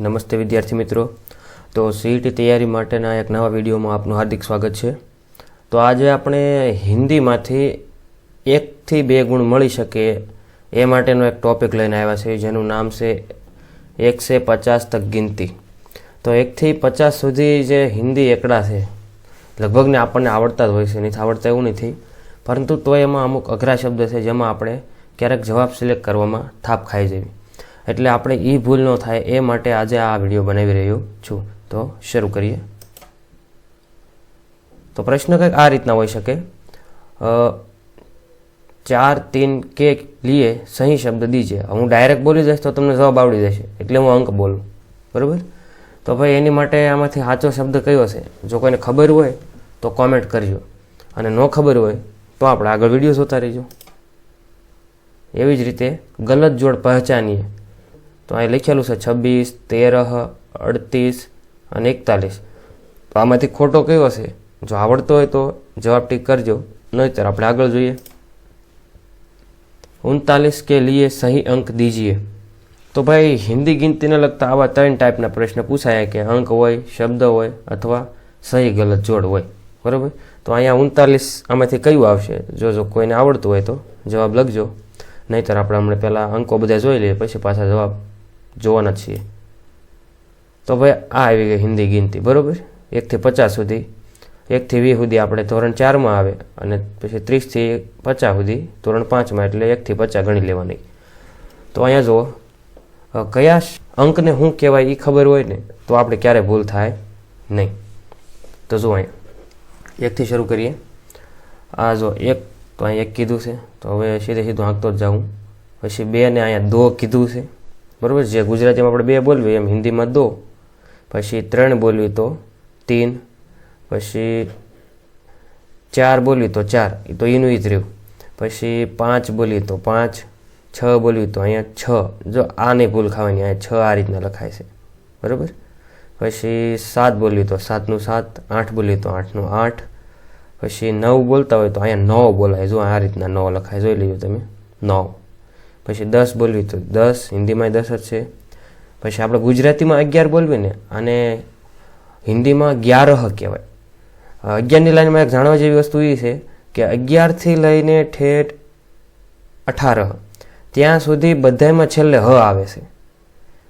નમસ્તે વિદ્યાર્થી મિત્રો. તો સીઈટી તૈયારી માટેના એક નવા વિડીયોમાં આપનું હાર્દિક સ્વાગત છે. તો આજે આપણે હિન્દીમાંથી એકથી બે ગુણ મળી શકે એ માટેનો એક ટોપિક લઈને આવ્યા છે જેનું નામ છે એક સે પચાસ તક ગિનતી. તો એકથી પચાસ સુધી જે હિન્દી એકડા છે, લગભગને આપણને આવડતા જ હોય છે, નહીં આવડતા એવું નથી. પરંતુ તો એમાં અમુક અઘરા શબ્દ છે જેમાં આપણે ક્યારેક જવાબ સિલેક્ટ કરવામાં થાપ ખાઈ જવી. એટલે આપણે એ ભૂલ ન થાય એ માટે આજે આ વીડિયો બનાવી રહ્યો છું. તો શરૂ કરીએ. તો પ્રશ્ન કંઈક આ રીતના હોઈ શકે. ચાર, તીન, કે, લીએ, સહી શબ્દ દીજે. હું ડાયરેક્ટ બોલી જઈશ તો તમને જવાબ આવડી જશે. એટલે હું અંક બોલું. બરાબર? તો ભાઈ એની માટે આમાંથી સાચો શબ્દ કયો છે? જો કોઈને ખબર હોય તો કોમેન્ટ કરજો. અને ન ખબર હોય તો આપણે આગળ વીડિયો જોતા રહીજો. એવી જ રીતે ગલત જોડ પહેચાનીએ. તો અહીં લખેલું છે છવ્વીસ, તેર, અડતીસ અને એકતાલીસ. તો આમાંથી ખોટો કયો છે? જો આવડતો હોય તો જવાબ ટીક કરજો, નહીતર આપણે આગળ જોઈએ. ઉનતાલીસ કે લીએ સહી અંક દીજીએ. તો ભાઈ, હિન્દી ગિનતીને લગતા આવા ત્રણ ટાઈપના પ્રશ્ન પૂછાયા કે અંક હોય, શબ્દ હોય અથવા સહી ગલત જોડ હોય. બરાબર? તો અહીંયા ઉનતાલીસ આમાંથી કયું આવશે? જો જો કોઈને આવડતું હોય તો જવાબ લખજો. નહીતર આપણે હમણાં પહેલાં અંકો બધા જોઈ લઈએ, પછી પાછા જવાબ જોવાના છીએ. તો ભાઈ, આ આવી ગઈ હિન્દી ગિનતી, બરાબર? એકથી પચાસ સુધી એકથી વીસ સુધી આપણે ધોરણ ચારમાં આવે અને પછી ત્રીસથી પચાસ સુધી, ધોરણ પાંચમાં એટલે એકથી પચાસ ગણી લેવાની. તો અહીંયા જુઓ કયા અંકને શું કહેવાય એ ખબર હોય ને, તો આપણે ક્યારે ભૂલ થાય નહીં. તો જુઓ અહીંયા. એકથી શરૂ કરીએ. આ જો એક તો અહીંયા એક કીધું છે, તો હવે સીધે સીધું આંકતો જ જાઉં. પછી બે ને અહીંયા દો કીધું છે. બરાબર જે ગુજરાતીમાં આપણે બે બોલવી, એમ હિન્દીમાં દો, પછી ત્રણ બોલવી તો તીન, પછી ચાર બોલવી તો ચાર એ તો એનું જ રહ્યું. પછી પાંચ બોલી તો પાંચ, છ બોલવી તો અહીંયા છ. જો આ નહીં ભૂલ ખાવાની, અહીંયા છ આ રીતના લખાય છે. બરાબર? પછી સાત બોલવી તો સાતનું સાત, આઠ બોલવી તો આઠનું આઠ, પછી નવ બોલતા હોય તો અહીંયા નવ બોલાય. જો આ રીતના નવ લખાય, જોઈ લેજો તમે. નવ. પછી દસ બોલવી તો દસ, હિન્દીમાં દસ જ છે. પછી આપણે ગુજરાતીમાં અગિયાર બોલવી ને, અને હિન્દીમાં ગ્યારહ કહેવાય. અગિયારની લાઈનમાં એક જાણવા જેવી વસ્તુ એ છે કે અગિયારથી લઈને ઠેઠ અઠારહ, ત્યાં સુધી બધાયમાં છેલ્લે હ આવે છે.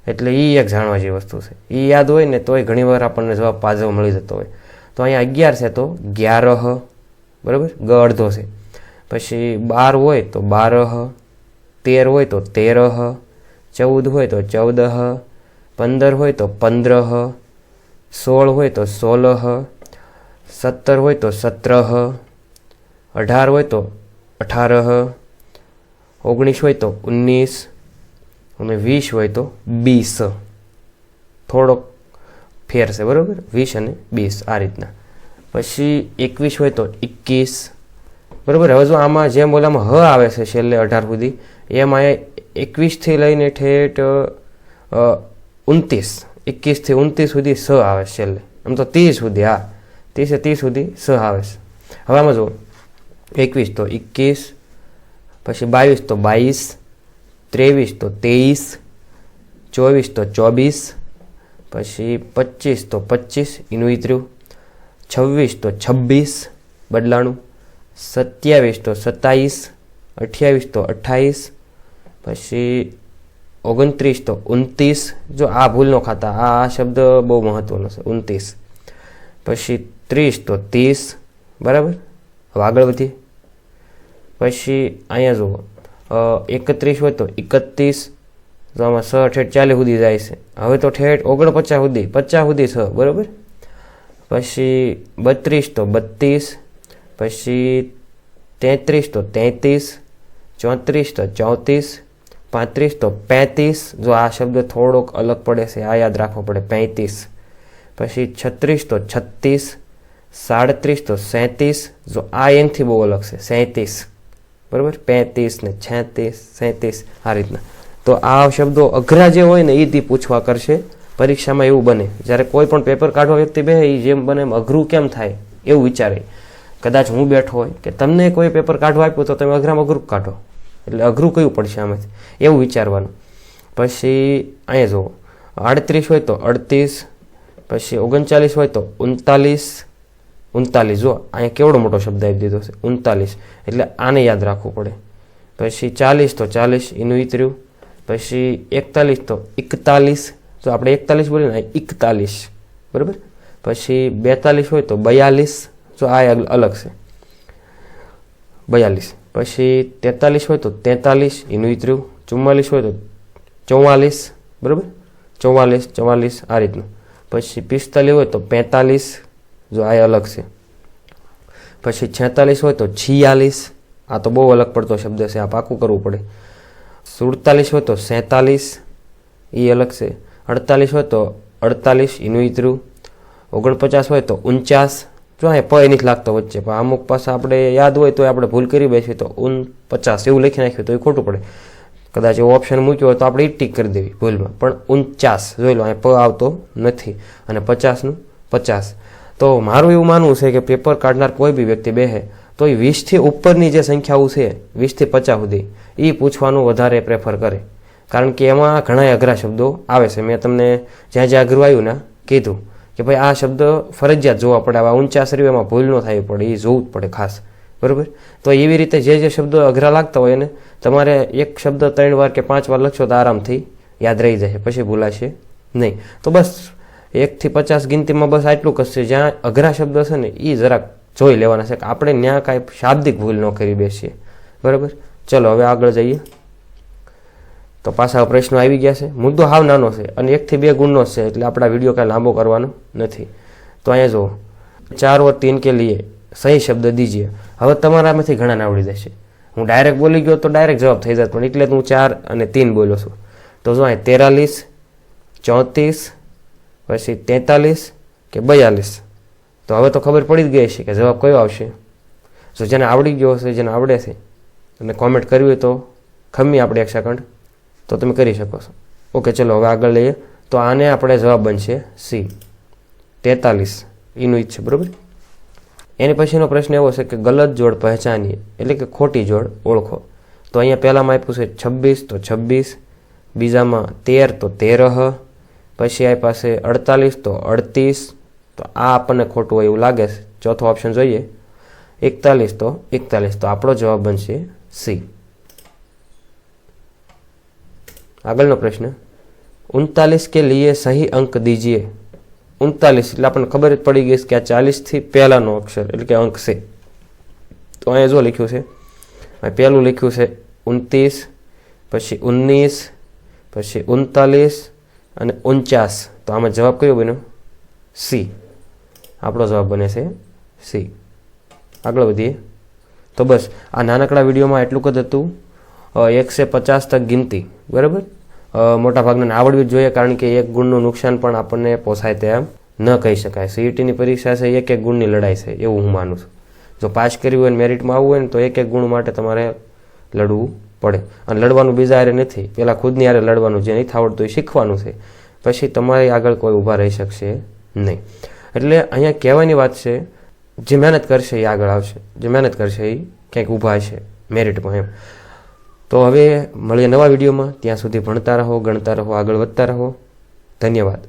એટલે એ એક જાણવા જેવી વસ્તુ છે. એ યાદ હોય ને તોય ઘણીવાર આપણને જવાબ પાછો મળી જતો હોય. તો અહીંયા અગિયાર છે તો ગ્યારહ બરાબર? ગ અડધો છે. પછી બાર હોય તો બારહ તેર હોય તો તેરહ, ચૌદ હોય તો ચૌદહ, પંદર હોય તો પંદ્રહ, સોળ હોય તો સોલહ સત્તર હોય તો સત્રહ, અઢાર હોય તો અઢાર ઓગણીસ હોય તો ઓગણીસ અને વીસ હોય તો બીસ થોડોક ફેર છે, બરાબર? વીસ અને બીસ આ રીતના. પછી એકવીસ હોય તો એકવીસ બરાબર? હવે જો આમાં જેમ ઓલામાં હ આવે છે છેલ્લે અઢાર સુધી, એમ અહીંયા એકવીસથી લઈને ઠેઠ ઉનત્રીસ. એકવીસથી ઉનત્રીસ સુધી સ આવે છે છેલ્લે. આમ તો ત્રીસ સુધી, હા. ત્રીસે ત્રીસ સુધી સ આવે છે. હવે આમાં જુઓ. એકવીસ તો એકવીસ, પછી બાવીસ તો બાવીસ, ત્રેવીસ તો તેવીસ ચોવીસ તો ચોવીસ, પછી પચીસ તો પચીસ એનું ઈતર્યું છવ્વીસ તો છવ્વીસ, બદલાણું. સત્યાવીસ તો સત્તાવીસ, અઠ્યાવીસ તો અઠ્ઠાવીસ, પછી ઓગણત્રીસ તો ઉનત્રીસ. જો આ ભૂલ ન ખાતા, આ શબ્દ બહુ મહત્વનો છે, ઉનત્રીસ. પછી ત્રીસ તો ત્રીસ, બરાબર? હવે આગળ વધીએ. પછી અહીંયા જુઓ એકત્રીસ હોય તો એકત્રીસ તો આમાં છ ઠેઠ ચાલીસ સુધી જાય છે. હવે તો ઠેઠ ઓગણપચાસ સુધી, પચાસ સુધી છ બરાબર? પછી બત્રીસ તો બત્રીસ પછી તેત્રીસ તો તેત્રીસ, ચોત્રીસ તો ચોત્રીસ, પાંત્રીસ તો પેંત્રીસ. જો આ શબ્દ થોડોક અલગ પડે છે, આ યાદ રાખવો પડે, પેંત્રીસ. પછી છત્રીસ તો છત્રીસ, સાડત્રીસ તો સેંત્રીસ. જો આ એનથી બહુ અલગ છે, સેંત્રીસ. બરાબર? પેંત્રીસ ને છેત્રીસ, સેંત્રીસ, આ રીતના. તો આ શબ્દો અઘરા જે હોય ને એ દી પૂછવા કરશે. પરીક્ષામાં એવું બને. જ્યારે કોઈ પણ પેપર કાઢવા વ્યક્તિ બે એ જેમ બને એમ અઘરું કેમ થાય? એવું વિચારે. કદાચ હું બેઠો હોય કે તમને કોઈ પેપર કાઢવા આપ્યું તો તમે અઘરામાં અઘરું કાઢો. એટલે અઘરું કયું પડશે આમાંથી? એવું વિચારવાનું. પછી અહીંયા જુઓ. આડત્રીસ હોય તો અડતીસ પછી ઓગણચાલીસ હોય તો ઉનતાલીસ ઉનતાલીસ. જુઓ, અહીંયા કેવડો મોટો શબ્દ આપી દીધો છે. ઉનતાલીસ. એટલે આને યાદ રાખવું પડે. પછી ચાલીસ તો ચાલીસ, એનું ઈતર્યું. પછી એકતાલીસ તો એકતાલીસ. તો આપણે એકતાલીસ બોલીએ ને, એકતાલીસ. બરાબર? પછી બેતાલીસ હોય તો બયાલીસ. જો આ અલગ છે. બયાલીસ. પછી તેતાલીસ હોય તો તેતાલીસ એનું ઈતર્યું ચુમ્માલીસ હોય તો ચૌવાલીસ બરાબર? ચૌવાલીસ ચૌવાલીસ આ રીતનું. પછી પિસ્તાલીસ હોય તો પેંતાલીસ, જો આ અલગ છે. પછી છેતાલીસ હોય તો છિયાલીસ, આ તો બહુ અલગ પડતો શબ્દ છે, આ પાકું કરવું પડે. સુડતાલીસ હોય તો સેતાલીસ એ અલગ છે. અડતાલીસ હોય તો અડતાલીસ એનું ઇતરું ઓગણપચાસ હોય તો ઉનચાસ જો અહીં પ નથી લાગતો વચ્ચે, પણ અમુક પાસે આપણે યાદ હોય તો આપણે ભૂલ કરી બેસીએ તો ઉન પચાસ એવું લખી નાખ્યું તો એ ખોટું પડે. કદાચ એવો ઓપ્શન મૂક્યો હોય તો આપણે એ ટીક કરી દેવી ભૂલમાં. પણ ઉનચાસ, જોઈ લો અહીં પ આવતો નથી. અને પચાસનું? પચાસ. તો મારું એવું માનવું છે કે પેપર કાઢનાર કોઈ બી વ્યક્તિ બેહે, તો એ વીસથી ઉપરની જે સંખ્યાઓ છે, વીસથી પચાસ સુધી એ પૂછવાનું વધારે પ્રેફર કરે. કારણ કે એમાં ઘણા અઘરા શબ્દો આવે છે. મેં તમને જ્યાં જ્યાં અઘરું આવ્યું ને કીધું. કે ભાઈ આ શબ્દ ફરજિયાત જોવા પડે આવા ઊંચા શરીરમાં ભૂલ ન થાય પડે, એ જોવું જ પડે ખાસ. બરાબર? તો એવી રીતે જે જે શબ્દો અઘરા લાગતા હોય એને તમારે એક શબ્દ ત્રણ વાર કે પાંચ વાર લખશો તો આરામથી યાદ રહી જશે પછી ભૂલાશે નહીં. તો બસ એકથી પચાસ ગિનતીમાં બસ આટલું કશે જ્યાં અઘરા શબ્દ છે ને એ જરાક જોઈ લેવાના છે કે આપણે ત્યાં કાંઈ શાબ્દિક ભૂલ ન કરી બેસીએ. બરાબર? ચલો, હવે આગળ જઈએ. તો પાછા પ્રશ્નો આવી ગયા છે. મુદ્દો હાવ નાનો છે અને એકથી બે ગુણનો છે એટલે આપણા વીડિયો કાંઈ લાંબો કરવાનો નથી. તો અહીંયા જુઓ. ચાર ઓર તીન કે લીએ. સહી શબ્દ દીજીએ. હવે તમારામાંથી ઘણા આવડી જશે હું ડાયરેક્ટ બોલી ગયો તો ડાયરેક્ટ જવાબ થઈ જાય પણ એટલે હું ચાર અને તીન બોલ્યો છું. તો જો અહીં તેરાલીસ, ચોત્રીસ, પછી તેતાલીસ કે બયાલીસ. તો હવે તો ખબર પડી જ ગઈ છે કે જવાબ કયો આવશે. જો જેને આવડી ગયો હશે, જેને આવડે છે, અને કોમેન્ટ કરવી હોય તો ખમી આપણે એક સેકન્ડ તો તમે કરી શકો છો. ઓકે, ચલો, હવે આગળ લઈએ. તો આને આપણે જવાબ બનશે સી. તેતાલીસ. એનું ઈચ્છે, બરાબર? એની પછીનો પ્રશ્ન એવો છે કે ગલત જોડ પહેચાનીએ, એટલે કે ખોટી જોડ ઓળખો. તો અહીંયા પહેલામાં આપ્યું છે છવ્વીસ, તો છવ્વીસ. બીજામાં તેર, તો તેરહ. પછી આ પાસે અડતાલીસ, તો અડતીસ. તો આ આપણને ખોટું હોય એવું લાગે છે. ચોથો ઓપ્શન જોઈએ. એકતાલીસ, તો એકતાલીસ. તો આપણો જવાબ બનશે સી. આગળનો પ્રશ્ન, ઉનતાલીસ કે લીએ સહી અંક દીજીએ? ઉનતાલીસ, એટલે આપણને ખબર જ પડી ગઈ કે આ ચાલીસથી પહેલાંનો અક્ષર, એટલે કે અંક છે. તો અહીંયા જો લખ્યું છે પહેલું લખ્યું છે, ઉનતીસ, પછી ઉન્નીસ, પછી ઉનતાલીસ અને ઉનચાસ. તો આમાં જવાબ કયો બન્યો? સી આપણો જવાબ બને છે સી આગળ વધીએ. તો બસ, આ નાનકડા વિડીયોમાં એટલું જ હતું. એકસે પચાસ તક ગિનતી. બરાબર? મોટા ભાગના આવડવી જ જોઈએ કારણ કે એક ગુણનું નુકસાન પણ આપણને પોસાય તેમ ન કહી શકાય. સીઈટીની પરીક્ષા છે, એક એક ગુણની લડાઈ છે, એવું હું માનું છું. જો પાસ કર્યું હોય મેરિટમાં આવવું હોય ને તો એક એક ગુણ માટે તમારે લડવું પડે. અને લડવાનું બીજા હારે નથી. પહેલાં ખુદની હારે લડવાનું જે નહીં આવડતું એ શીખવાનું છે. પછી તમારી આગળ કોઈ ઊભા રહી શકશે નહીં. એટલે અહીંયા કહેવાની વાત છે, જે મહેનત કરશે એ આગળ આવશે. જે મહેનત કરશે એ ક્યાંક ઊભા હશે મેરિટમાં એમ. તો હવે મળીએ નવા વિડીયોમાં. ત્યાં સુધી ભણતા રહો, ગણતા રહો, આગળ વધતા રહો. ધન્યવાદ.